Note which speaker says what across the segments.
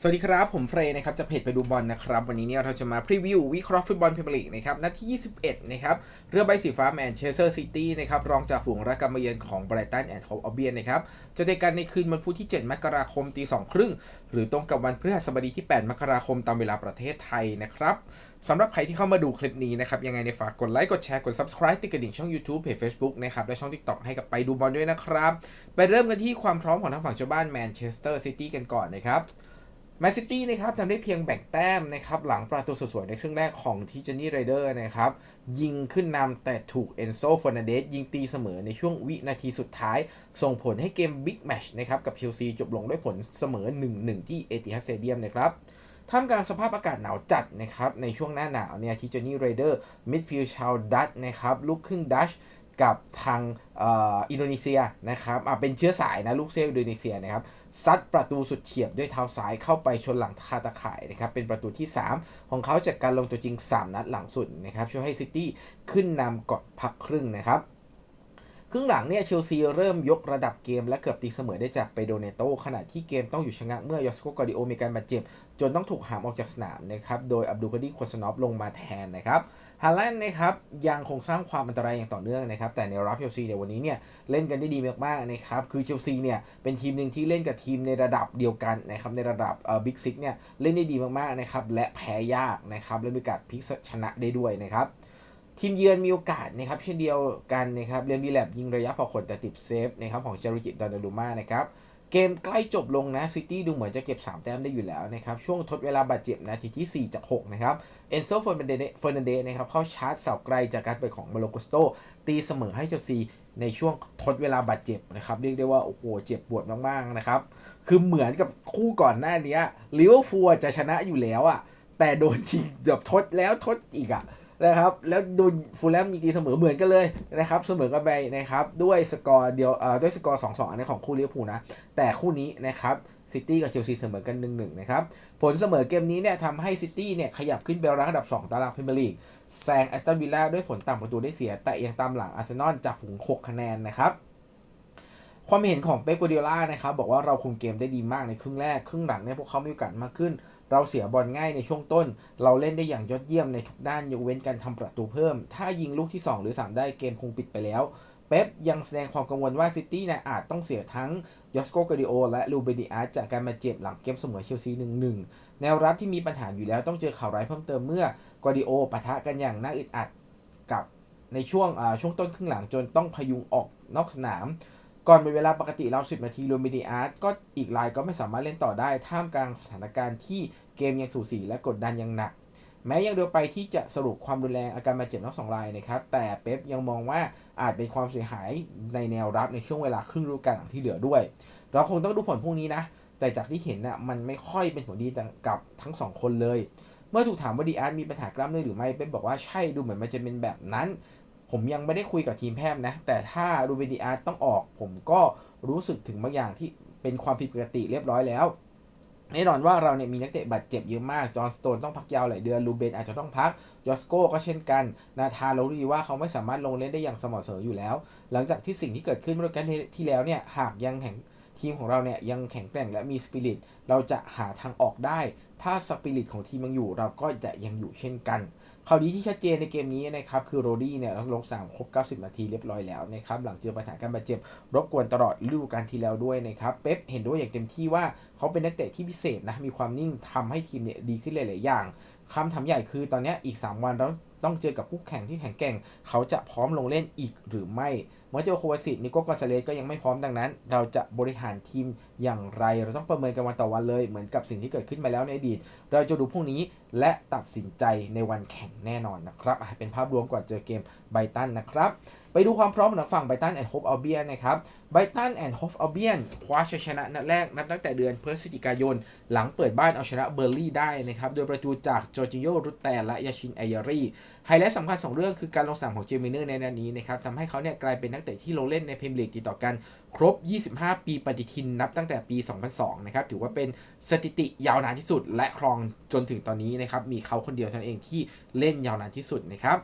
Speaker 1: สวัสดีครับ ผมเฟรย์นะครับจะเพจไปดูบอลนะครับ วันนี้เนี่ยเราจะมาพรีวิววิเคราะห์ฟุตบอลพรีเมียร์ลีกนะครับนัดที่ 21 นะครับ เรือใบสีฟ้าแมนเชสเตอร์ซิตี้นะครับรองจากฝูงรักกำมเยือนของไบรตันแอนด์โฮปอเบียนนะครับจะเจอกันในคืนวันพุธที่ 7 มกราคมตี2ครึ่งหรือตรงกับวันพฤหัสบดีที่ 8 มกราคมตามเวลาประเทศไทยนะครับสำหรับใครที่เข้ามาดูคลิปนี้นะครับยังไงในฝากกดไลค์กดแชร์กด subscribe ติดกระดิ่งช่อง YouTube เพจ Facebook นะครับและช่อง TikTok ให้กับไปดูบอลด้วยนะครับไปเริ่มกันที่ความพร้อมของทางฝั่งเจ้าบ้านแมนเชสเตอร์ซิตี้กันก่อนนะครับ แมนซิตี้นะครับทำได้เพียงแบ่งแต้มนะครับหลังประตูสวยๆในครึ่งแรกของทิจนี่ไรเดอร์นะครับยิงขึ้นนำแต่ถูกเอนโซฟอร์นเดสยิงตีเสมอในช่วงวินาทีสุดท้าย ส่งผลให้เกมบิ๊กแมชนะครับกับเชลซีจบลงด้วยผลเสมอ 1-1 ที่เอติฮัดสเตเดียมนะครับท่ามกลางสภาพอากาศหนาวจัดนะครับในช่วงหน้าหนาวเนี่ยทิจนี่ไรเดอร์มิดฟิลด์ชาวดัตนะครับลูกครึ่งดัช กับทางอินโดนีเซียนะครับเป็นเชื้อสายนะลูกเซลอินโดนีเซียนะครับซัดประตูสุดเฉียบด้วยเท้าซ้ายเข้าไปชนหลังคาตะข่ายนะครับเป็นประตูที่ 3 ของเขาจากการลงตัวจริง 3 นัดหลังสุดนะครับช่วยให้ซิตี้ขึ้นนำก่อนพักครึ่งนะครับ ครึ่งหลังเนี่ยเชลซีเริ่มยกระดับเกมและเกือบตีเสมอได้จากเปโดเนโตขณะที่เกมต้องอยู่ชะงักเมื่อยอสโกกอดิโอมีการบาดเจ็บ จนต้องถูกหามออกจากสนามนะครับโดยอับดุลคดีควสนอฟลงมาแทนนะครับฮาแลนด์นะครับยังคงสร้างความอันตรายอย่างต่อเนื่องนะครับแต่ในรับเชลซีในวันนี้เนี่ยเล่นกันได้ดีมากๆนะครับคือเชลซีเนี่ยเป็นทีมหนึ่งที่เล่นกับทีมในระดับเดียวกันนะครับในระดับเอ่อบิ๊กซิกเนี่ยเล่นได้ดีมากๆนะครับและแพ้ยากนะครับและมีกาสพลิกชนะได้ด้วยนะครับ ทีมเยือนมีโอกาสนะครับเช่นเดียวกันนะครับเรียนบีแลบยิงระยะพอขนแต่ติดเซฟนะครับของเจริกิตดอนนารูมานะครับเกมใกล้จบลงนะซิตี้ดูเหมือนจะเก็บ 3 แต้มได้อยู่แล้วนะครับ ช่วงทดเวลาบาดเจ็บนาทีที่ 4 จาก 6 นะครับ เอนโซเฟอร์นันเดเฟอร์นันเดนะครับเข้าชาร์จเสาไกลจากการเปิดของมาโลกุสโต ตีเสมอให้เชลซีในช่วงทดเวลาบาดเจ็บนะครับ เรียกได้ว่า โอ้โห เจ็บปวดมาก ๆ นะครับ คือเหมือนกับคู่ก่อนหน้านี้ลิเวอร์พูลจะชนะอยู่แล้วอะแต่โดนทีแบบทดแล้วทดอีกอะ นะครับ แล้วดนฟูลแลมยิงตีเสมอเหมือนกันเลยนะครับ เสมอกันไปนะครับ ด้วยสกอร์เดียวเอ่อด้วยสกอร์2-2อันนี้ของคู่ลิเวอร์พูลนะ แต่คู่นี้นะครับซิตี้กับเชลซีเสมอกัน1-1นะครับ ผลเสมอเกมนี้เนี่ยทำให้ซิตี้เนี่ยขยับขึ้นไปรั้งอันดับ 2 ตารางพรีเมียร์ลีกแซงแอสตันวิลล่าด้วยผลต่างประตูได้เสีย แต่ยังตามหลังอาร์เซนอลจากฝูง 6 คะแนนนะครับความเห็นของเป๊ปกัวเดียล่านะครับบอกว่าเราคุมเกมได้ดีมากในครึ่งแรก ครึ่งหลังเนี่ยพวกเขามีโอกาสมากขึ้น เราเสียบอลง่ายในช่วงต้น เราเล่นได้อย่างยอดเยี่ยมในทุกด้านยกเว้นการทำประตูเพิ่ม ถ้ายิงลูกที่ 2 หรือ 3 ได้เกมคงปิดไปแล้ว เป๊ปยังแสดงความกังวลว่าซิตี้นี่ยอาจต้องเสียทั้งยอสโกกาดิโอและลูเบนิอาจากการบาดเจ็บหลังเกมเสมอเชลซี1-1 แนวรับที่มีปัญหาอยู่แล้วต้องเจอข่าวร้ายเพิ่มเติมเมื่อกาดิโอปะทะกันอย่างน่าอึดอัดกับในช่วงช่วงต้นครึ่งหลังจนต้องพยุงออกนอกสนาม ก่อนเป็นเวลาปกติเรา10 นาทีรวมบิดีอาร์ตก็อีกรายก็ไม่สามารถเล่นต่อได้ ท่ามกลางสถานการณ์ที่เกมยังสูสีและกดดันยังหนัก แม้ยังเดินไปที่จะสรุปความรุนแรงอาการบาดเจ็บทั้งสองรายนะครับ แต่เป๊ปยังมองว่าอาจเป็นความเสียหายในแนวรับในช่วงเวลาครึ่งฤดูกาลหลังที่เหลือด้วย เราคงต้องดูผลพวกนี้นะ แต่จากที่เห็นน่ะมันไม่ค่อยเป็นผลดีกับทั้งสองคนเลยเมื่อถูกถามว่าดีอาร์ตมีปัญหากล้ามเนื้อหรือไม่ เป๊ปบอกว่าใช่ดูเหมือนมันจะเป็นแบบนั้น ผมยังไม่ได้คุยกับทีมแพทย์นะ แต่ถ้ารูเบนดีอาร์ตต้องออก ผมก็รู้สึกถึงบางอย่างที่เป็นความผิดปกติเรียบร้อยแล้วแน่นอนว่าเราเนี่ยมีนักเตะบาดเจ็บเยอะมาก จอห์นสโตนต้องพักยาวหลายเดือนลูเบนอาจจะต้องพักจอสโก้ก็เช่นกัน นาธานเราดีว่าเขาไม่สามารถลงเล่นได้อย่างสม่ำเสมออยู่แล้ว หลังจากที่สิ่งที่เกิดขึ้นเมื่อการที่แล้วเนี่ย หากยังแข่งทีมของเราเนี่ยยังแข็งแกร่งและมีสปิริต เราจะหาทางออกได้ ถ้าสปิริตของทีมยังอยู่เราก็จะยังอยู่เช่นกันข่าวดีที่ชัดเจนในเกมนี้นะครับคือโรดี้เนี่ยลงสนามครบ 90 นาทีเรียบร้อยแล้วนะครับหลังเจอปัญหาการบาดเจ็บรบกวนตลอดฤดูกาลที่แล้วด้วยนะครับเป๊ปเห็นด้วยอย่างเต็มที่ว่าเขาเป็นนักเตะที่พิเศษนะมีความนิ่งทำให้ทีมเนี่ยดีขึ้นหลาย ๆ อย่างคำถามใหญ่คือตอนนี้อีก 3 วันเราต้องเจอกับคู่แข่งที่แข็งแกร่ง เขาจะพร้อมลงเล่นอีกหรือไม่เมื่อเจอโควาสิตนิโก้กาซาเลสก็ยังไม่พร้อมดังนั้น เราจะบริหารทีมอย่างไร เราต้องประเมินกันวันต่อวันเลย เหมือนกับสิ่งที่เกิดขึ้นมาแล้วในอดีต เราจะดูพวกนี้และตัดสินใจในวันแข่งแน่นอนนะครับเป็นภาพรวมก่อนเจอเกมไบตันนะครับ ดูความพร้อมของฝั่งไบตันแอนด์โฮปอัลเบียนนะครับไบตันแอนด์โฮปอัลเบียนคว้าชัยชนะนัดแรกนับตั้งแต่เดือนพฤศจิกายน หลังเปิดบ้านเอาชนะเบอร์ลี่ได้นะครับโดยประตูจากจอร์จิโยรุตแตนและยาชินไอยารีไฮไลท์สำคัญสองเรื่องคือการลงสนามของเจมิเนอร์ในนัดนี้นะครับทำให้เขาเนี่ยกลายเป็นนักเตะที่ลงเล่นในพรีเมียร์ลีกติดต่อกัน ครบ 25 ปีปฏิทินนับตั้งแต่ปี 2002 นะครับถือว่าเป็นสถิติยาวนานที่สุดและครองจนถึงตอนนี้นะครับมีเขาคนเดียวเท่านั้นเองที่เล่นยาวนานที่สุดนะครับ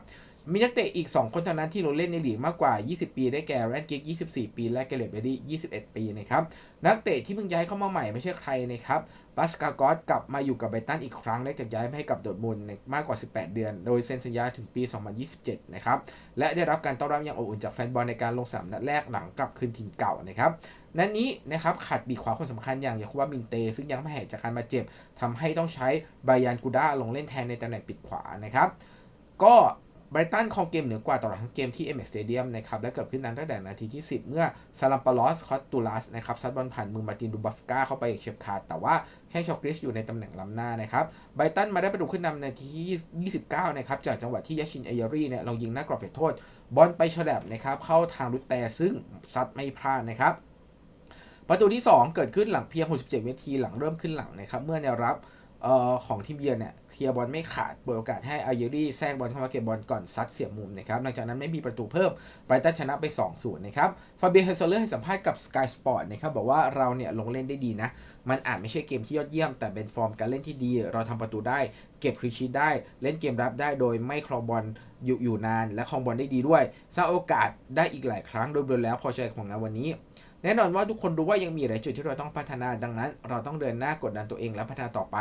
Speaker 1: มีนักเตะอีก 2 คนเท่านั้นที่ลงเล่นในลีกมากกว่า 20 ปี ได้แก่แรนกิก24 ปี และเกเรตเบดี้21 ปีนะครับ นักเตะที่เพิ่งย้ายเข้ามาใหม่ไม่ใช่ใครนะครับบาสกากอสกลับมาอยู่กับไบรตันอีกครั้งได้จากย้ายมาให้กับโดดมุนมากกว่า 18 เดือน โดยเซ็นสัญญาถึงปี 2027 นะครับ และได้รับการต้อนรับอย่างอบอุ่นจากแฟนบอลในการลงสนามนัดแรกหลังกลับคืนถิ่นเก่านะครับนัดนนี้นะครับขาดปีขวาคนสำคัญอย่างยาคุบะมินเต ซึ่งยังไม่หายจากการบาดเจ็บทำให้ต้องใช้ไบยันกูด้าลงเล่นแทนในตำแหน่งปีกขวานะครับ ก็ ไบรตันครองเกมเหนือกว่าตลอดทั้งเกมที่ MX Stadium นะครับและเกิดขึ้นนั้นตั้งแต่นาทีที่ 10 เมื่อซาลัมปาลอสคอตตูลัสนะครับซัดบอลผ่านมือมาร์ตินดูบัฟกาเข้าไปเฉียบขาด แต่ว่าแข้งชอกริสอยู่ในตำแหน่งล้ำหน้านะครับไบรตันมาได้ประตูขึ้นนำในาทีที่ 29 นะครับจากจังหวะที่ยาชินเอยารีเนี่ยลงยิงหน้ากรอบเขตโทษ บอลไปฉลับนะครับเข้าทางรุตแต่ซึ่งซัดไม่พลาดนะครับประตูที่ 2 เกิดขึ้นหลังเพียง 67 วินาทีหลังเริ่มขึ้นหลังนะครับเมื่อแนวรับ ออของทีมเยือนเนี่ยเคลียร์บอลไม่ขาดเปิดโอกาสให้อาเยรี่แทรกบอลเข้ามาเก็บบอลก่อนซัดเสียบมุมนะครับหลังจากนั้นไม่มีประตูเพิ่มไบรตันชนะไป 2-0 นะครับฟาเบียเฮเซเลอร์ให้สัมภาษณ์กับ Sky Sport นะครับบอกว่าเราเนี่ยลงเล่นได้ดีนะ มันอาจไม่ใช่เกมที่ยอดเยี่ยม แต่เป็นฟอร์มการเล่นที่ดี เราทำประตูได้ เก็บครีชีได้เล่นเกมรับได้โดยไม่ครองบอลอยู่อยู่นาน และครองบอลได้ดีด้วยสร้างโอกาสได้อีกหลายครั้งโดยรวมแล้วพอใจของงานวันนี้ แน่นอนว่าทุกคนรู้ว่ายังมีหลายจุดที่เราต้องพัฒนาดังนั้น เราต้องเดินหน้ากดดันตัวเองและพัฒนาต่อไป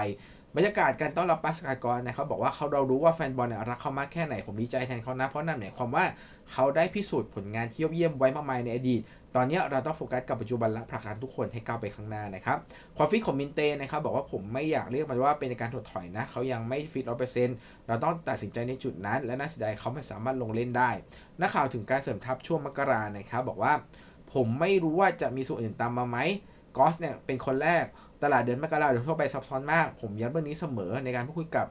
Speaker 1: บรรยากาศการต้อนรับปัสกากรนะครับบอกว่าเขาเรารู้ว่าแฟนบอลเนี่ยรักเขามากแค่ไหนผมดีใจแทนเขานะเพราะนั่นหมายความว่าเขาได้พิสูจน์ผลงานที่ยอดเยี่ยมไว้มากมายในอดีตตอนนี้เราต้องโฟกัสกับปัจจุบันและผลักดันทุกคนให้ก้าวไปข้างหน้านะครับความฟิตของมินเต้นะครับบอกว่าผมไม่อยากเรียกมันว่าเป็นการถดถอยนะเขายังไม่ฟิตร้อยเปอร์เซ็นต์เราต้องตัดสินใจในจุดนั้น และน่าเสียดายเขาไม่สามารถลงเล่นได้นักข่าวถึงการเสริมทัพช่วงมกรานะครับบอกว่า ผมไม่รู้ว่าจะมีส่วนอื่นตามมาไหมกอสเนี่ยเป็นคนแรกตลาดเดือนมกราโดยทั่วไปซับซ้อนมาก ผมย้ำเรื่องนี้เสมอในการพูดคุยกับ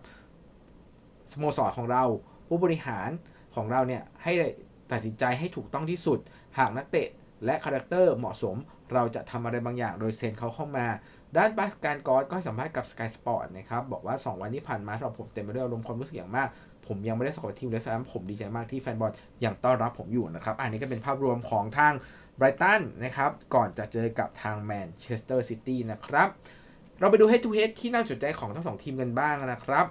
Speaker 1: สโมสรของเรา ผู้บริหารของเราเนี่ยให้ตัดสินใจให้ถูกต้องที่สุด หากนักเตะและคาแรคเตอร์เหมาะสม เราจะทำอะไรบางอย่างโดยเซ็นเขาเข้ามา ด้านบาสการกอสก็ให้สัมภาษณ์กับ Sky Sport นะครับ บอกว่า 2 วันที่ผ่านมาสำหรับผมเต็มไปด้วยอารมณ์ความรู้สึกอย่างมาก ผมยังไม่ได้สกอตทีมเลยซ้ำผมดีใจมากที่แฟนบอลยังต้อนรับผมอยู่นะครับ อันนี้ก็เป็นภาพรวมของทางไบรตันนะครับ ก่อนจะเจอกับทางแมนเชสเตอร์ซิตี้นะครับ เราไปดู head to head ที่น่าสนใจของทั้งสองทีมกันบ้างนะครับ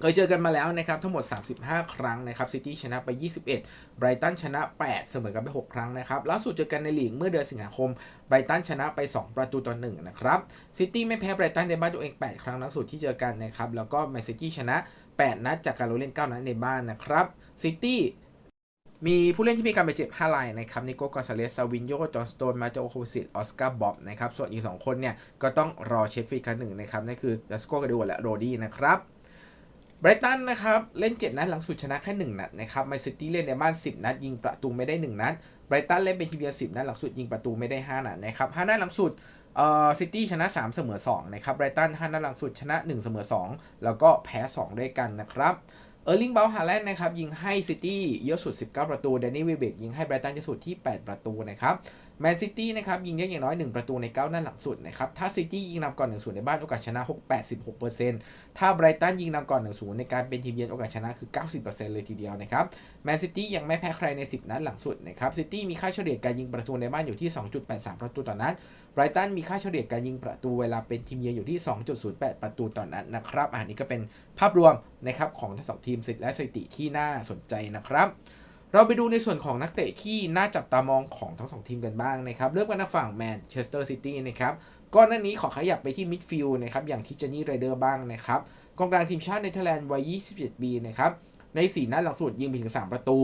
Speaker 1: เคยเจอกันมาแล้วนะครับ ทั้งหมด 35 ครั้งนะครับซิตี้ชนะไป 21ไบรตันชนะ 8 เสมอกันไป 6 ครั้งนะครับล่าสุดเจอกันในลีกเมื่อเดือนสิงหาคมไบรตันชนะไป 2 ประตูต่อ1นะครับซิตี้ไม่แพ้ไบรตันในบ้านตัวเอง 8 ครั้งล่าสุดที่เจอกันนะครับแล้วก็แมนซิตี้ชนะ 8 นัด จากการลงเล่น 9 นัดในบ้านนะครับซิตี้มีผู้เล่นที่มีการบาดเจ็บ5รายนะครับนิโก้กอนซาเลสซาวินโยจอห์นสโตน มาโจโควิสิตออสการ์บ๊อบนะครับ ส่วนอีก 2 คนเนี่ย ก็ต้องรอเช็คฟีดครั้งหนึ่งนะครับ นั่นคือดัสโกกาดิโอและโรดี้นะครับไบรตันนะครับ เล่น 7 นัดหลังสุดชนะแค่ 1 นัดนะครับแมนซิตี้เล่นในบ้าน 10 นัด ยิงประตูไม่ได้ 1 นัดไบรตันเล่นเป็นทีมเยือน10 นัดหลังสุดยิงประตูไม่ได้ 5 นัดนะครับ 5 นัดหลังสุด เอ่อซิตี้ชนะ 3 เสมอ2นะครับไบรตัน5นัดหลังสุดชนะ 1 เสมอ 2 แล้วก็แพ้ 2 ด้วยกันนะครับเออร์ลิงเบลฮาแลนด์นะครับยิงให้ซิตี้เยอะสุด 19 ประตูเดนนี่วิเบกยิงให้ไบรตันเยอะสุดที่ 8 ประตูนะครับ แมนซิตี้นะครับยิงได้อย่างน้อย 1 ประตูใน 9 นัดหลังสุดนะครับ ถ้าซิตี้ยิงนำก่อน1 0ในบ้านโอกาสชนะ 6 86%ถ้าไบรตันยิงนำก่อน1 0ในการเป็นทีมเยือนโอกาสชนะคือ 90%เลยทีเดียวนะครับแมนซิตี้ยังไม่แพ้ใครใน 10 นัดหลังสุดนะครับซิตี้มีค่าเฉลี่ยการยิงประตูในบ้านอยู่ที่ 2.83 ประตูต่อนัดไบรตันมีค่าเฉลี่ยการยิงประตูเวลาเป็นทีมเยือนอยู่ที่ 2.08 ประตูต่อนัดนะครับอันนี้ก็เป็นภาพรวมนะครับของทั้งสองทีมและสถิติที่น่าสนใจนะครับ เราไปดูในส่วนของนักเตะที่น่าจับตามองของทั้งสองทีมกันบ้างนะครับ เริ่มกันทางฝั่งแมนเชสเตอร์ซิตี้นะครับก่อนหน้านี้ขอขยับไปที่มิดฟิลด์นะครับ อย่างทิจเนี่ไรเดอร์บ้างนะครับกองกลางทีมชาติเนเธอร์แลนด์วัย 27 ปีนะครับ ใน 4 นัดหลังสุดยิงไปถึง 3 ประตู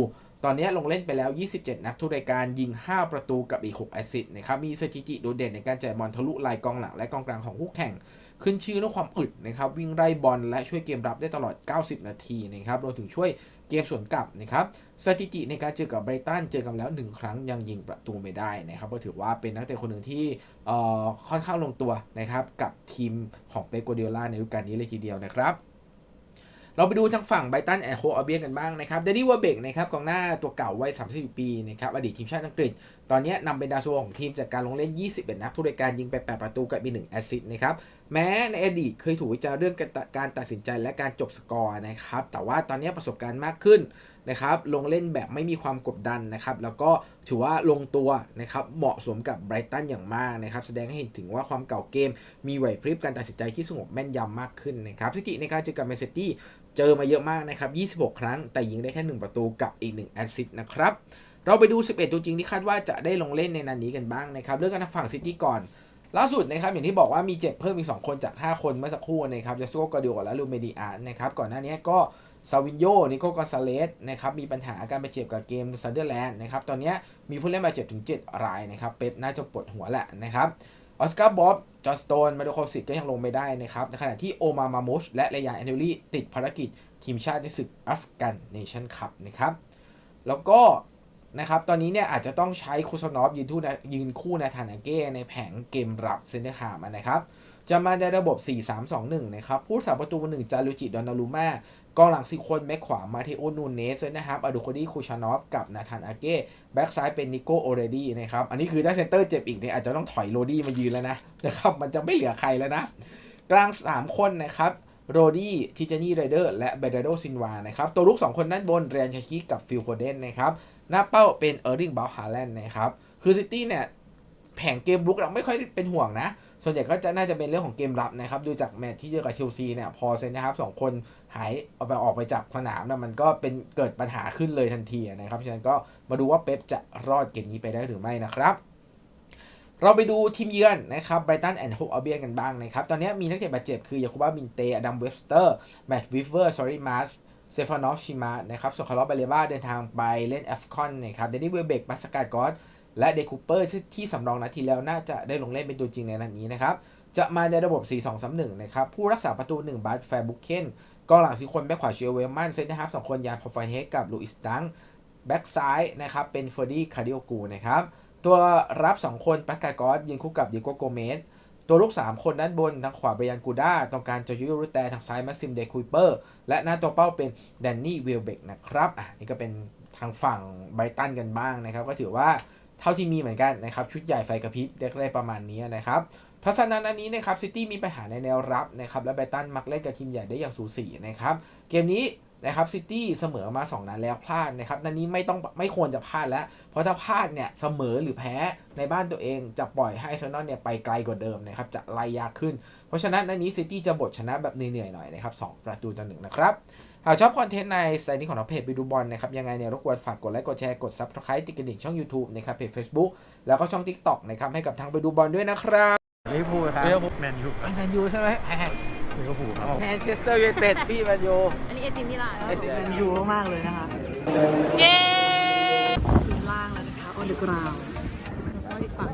Speaker 1: ตอนนี้ลงเล่นไปแล้ว 27 นัดทุกรายการยิง 5 ประตูกับอีก 6 แอสซิสต์นะครับ มีสถิติโดดเด่นในการจ่ายบอลทะลุลายกองหลังและกองกลางของคู่แข่ง ขึ้นชื่อเรื่องความอึดนะครับ วิ่งไล่บอลและช่วยเกมรับได้ตลอด 90 นาทีนะครับ รวมถึงช่วยเกมสวนกลับนะครับ สถิติในการเจอกับไบรตันเจอกันแล้ว 1 ครั้งยังยิงประตูไม่ได้นะครับ ก็ถือว่าเป็นนักเตะคนหนึ่งที่ค่อนข้างลงตัวนะครับกับทีมของเปโกเดียล่าในฤดูกาลนี้เลยทีเดียวนะครับ เราไปดูทางฝั่งไบตันแอนโฮอาเบียกันบ้างนะครับเดนนี่วอร์เบกนะครับกองหน้าตัวเก่าวัย 30 ปีนะครับอดีตทีมชาติอังกฤษ ตอนนี้นำเป็นดาวซัวของทีมจากการลงเล่น 21 นัดทุกรายการยิงไป 8 ประตูกับมี1แอสซิสต์นะครับแม้ในอดีตเคยถูกวิจารณ์เรื่องการตัดสินใจและการจบสกอร์นะครับแต่ว่าตอนนี้ประสบการณ์มากขึ้นนะครับลงเล่นแบบไม่มีความกดดันนะครับแล้วก็ถือว่าลงตัวนะครับเหมาะสมกับไบรตันอย่างมากนะครับแสดงให้เห็นถึงว่าความเก่าเกม มีไหวพริบการตัดสินใจที่สงบแม่นยำมากขึ้นนะครับสถิติในการเจอกับแมนซิตี้เจอมาเยอะมากนะครับ 26 ครั้ง แต่ยิงได้แค่ 1 ประตูกับอีก 1 แอสซิสต์นะครับ เราไปดู 11 ตัวจริงที่คาดว่าจะได้ลงเล่นในนันนี้กันบ้างนะครับ เรื่องการทางฝั่งซิตี้ก่อน ล่าสุดนะครับอย่างที่บอกว่ามีเจ็บเพิ่มอีก 2 คนจาก 5 คนเมื่อสักครู่นะครับยาสุโกกาดิโอและลูเมดิอานะครับก่อนหน้านี้ก็ซาวินโยนิโกกอนซาเลสนะครับมีปัญหาการไปเจ็บกับเกมซันเดอร์แลนด์นะครับตอนนี้มีผู้เล่นบาดเจ็บถึง 7 รายนะครับเป๊ปน่าจะปวดหัวแหละนะครับออสการ์บ๊อบจอห์สโตน มาโดโคสิกก็ยังลงไม่ได้นะครับในขณะที่โอมามามชและเรยาแอนเดลลี่ติดภารกิจทีมชาติในศึกอัฟกันเนชั่นคัพนะครับแล้วก็ นะครับ ตอนนี้เนี่ยอาจจะต้องใช้คูซานอฟยืนทูนะยืนคู่นาธานาเก้ในแผงเกมรับเซนเตอร์ฮามานะครับ จะมาในระบบ 4-3-2-1 นะครับ ผู้สาประตูหนึ่งจารุจิ ดอนนารูมากองหลังสี่คนแบ็คขวา มาเทโอนูเนสนะครับอดูโคดีคูชานอฟกับนาธานอาเก้แบ็คซ้ายเป็นนิโกโอเรดี้นะครับ อันนี้คือถ้าเซนเตอร์เจ็บอีกเนี่ยอาจจะต้องถอยโรดี้มายืนแล้วนะนะครับ มันจะไม่เหลือใครแล้วนะ กลาง 3 คนนะครับ โรดี้ทิจานี่ไรเดอร์และเบเดโดซินวานะครับ ตัวลุก 2 คนด้านบนเรียนชาคิกับฟิลโฟเดนนะครับ หน้าเป้าเป็นเออร์ริงบาฮาแลนด์นะครับ คือซิตี้เนี่ยแผงเกมรุกเราไม่ค่อยเป็นห่วงนะ ส่วนใหญ่ก็จะน่าจะเป็นเรื่องของเกมรับนะครับ ดูจากแมตช์ที่เจอกับเชลซีเนี่ยพอเซนนะครับสองคนหายเอาไปออกไปจากสนามนะมันก็เป็นเกิดปัญหาขึ้นเลยทันทีนะครับฉะนั้นก็มาดูว่าเป๊ปจะรอดเกมนี้ไปได้หรือไม่นะครับ เราไปดูทีมเยือนนะครับไบรตันแอนด์โฮปอัลเบียนกันบ้างนะครับ ตอนนี้มีนักเตะบาดเจ็บคือยาคูบ้ามินเตอดัมเวสเตอร์ แมตต์วิฟเวอร์ซอริมาสเซฟานอฟชิมานะครับส่วนคาร์ลอสเบเลบ้าเดินทางไปเล่นแอฟคอนนะครับเดนนี่เวเบกมาสกาดกอสและเดคูเปอร์ที่สำรองนัดที่แล้วน่าจะได้ลงเล่นเป็นตัวจริงในนัดนี้นะครับจะมาในระบบ 4-2-3-1 นะครับ ผู้รักษาประตู 1 บาร์แฟร์บุกเคนกองหลังสีคนแบ็คขวาเชียร์เวลมันเซนนะครับสองคนยานพอฟไฟเฮกกับลูอิสดังแบ็คซ้ายนะครับเป็นเฟอร์ดี้คาร์ดิโอกูนะครับ ตัวรับ 2 คนปักกากอสยิงคู่กับดิโกโกเมสตัวลูก 3 คนด้านบนทางขวาเบรยันกูด้าตรงกลางจอร์จิโอรูแต่ทางซ้ายแม็กซิมเดคุยเปอร์และหน้าตัวเป้าเป็นแดนนี่วิลเบกนะครับอะนี่ก็เป็นทางฝั่งไบรตันกันบ้างนะครับ ก็ถือว่าเท่าที่มีเหมือนกันนะครับ ชุดใหญ่ไฟกระพริบได้ประมาณนี้นะครับทัศนานันนี้นะครับซิตี้มีปัญหาในแนวรับนะครับและไบรตันมักเล่นกับทีมใหญ่ได้อย่างสูสีนะครับเกมนี้ นะครับซิตี้เสมอมา 2 นัดแล้วพลาดนะครับนันนี้ไม่ต้องไม่ควรจะพลาดแล้ว เพราะถ้าพลาดเนี่ยเสมอหรือแพ้ในบ้านตัวเองจะปล่อยให้อาร์เซนอลเนี่ยไปไกลกว่าเดิมนะครับจะไล่ยากขึ้น เพราะฉะนั้นนันนี้ซิตี้จะบทชนะแบบเหนื่อยๆหน่อยนะครับสประตูต่อหนึ่งนะครับหากชอบคอนเทนต์ในสไตล์นี้ของเราเพจไปดูบอลนะครับยังไงเนี่ยรบกวนฝากกดไลค์กดแชร์กด Subscribe ติดกระดิ่งช่อง YouTube นะครับเพจ Facebook แล้วก็ช่อง TikTok นะครับให้กับทางไปดูบอลด้วยนะครับ
Speaker 2: ลิเวอร์พูลครับ
Speaker 3: ลิเวอร์พูล
Speaker 2: แมนยู
Speaker 3: แมนยูใช่ไหม
Speaker 2: ลิเวอร์พูลครับ
Speaker 3: แมนเชสเตอร์ยูไนเต็ดพี่มาโย
Speaker 4: อันนี้เอซิมิลาน
Speaker 3: เอซิ
Speaker 5: มิลานยูมากเลยนะคะ
Speaker 4: เย้
Speaker 5: ล่างแล้วนะคะออนเดอะกราวน์แล้วก็อีกฝั่ง